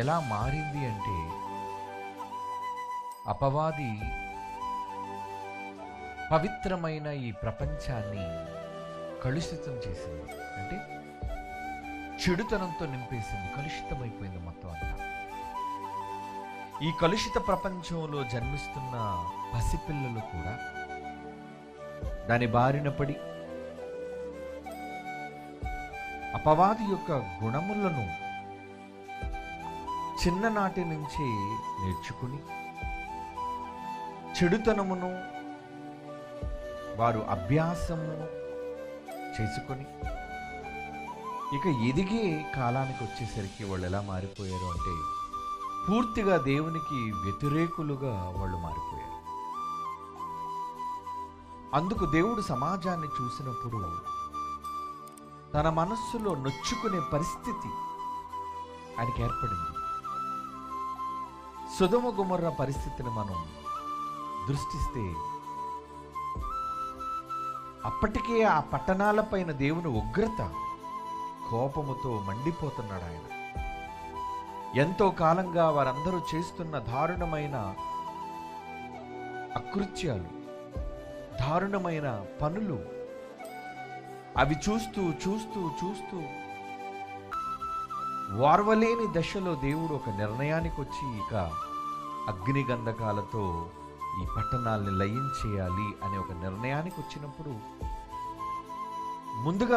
ఎలా మారింది అంటే అపవాది పవిత్రమైన ఈ ప్రపంచాన్ని కలుషితం చేసింది. అంటే చెడుతనంతో నింపేసింది. కలుషితమైపోయింది మొత్తం అంతా. ఈ కలుషిత ప్రపంచంలో జన్మిస్తున్న పసిపిల్లలు కూడా దాని బారిన పడి అపవాది యొక్క గుణములను చిన్ననాటి నుంచి నేర్చుకుని చెడుతనమును వారు అభ్యాసము చేసుకొని ఇక ఎదిగే కాలానికి వచ్చేసరికి వాళ్ళు ఎలా మారిపోయారు అంటే పూర్తిగా దేవునికి వ్యతిరేకులుగా వాళ్ళు మారిపోయారు. అందుకు దేవుడు సమాజాన్ని చూసినప్పుడు తన మనస్సులో నొచ్చుకునే పరిస్థితి ఆయనకి ఏర్పడింది. సుధమ గుమర్ర పరిస్థితిని మనం దృష్టిస్తే అప్పటికే ఆ పట్టణాలపైన దేవుని ఉగ్రత కోపముతో మండిపోతున్నాడు ఆయన. ఎంతో కాలంగా వారందరూ చేస్తున్న దారుణమైన అకృత్యాలు దారుణమైన పనులు అవి చూస్తూ చూస్తూ చూస్తూ ఓర్వలేని దశలో దేవుడు ఒక నిర్ణయానికి వచ్చి ఇక అగ్ని గంధకాలతో ఈ పట్టణాల్ని లయించేయాలి అనే ఒక నిర్ణయానికి వచ్చినప్పుడు ముందుగా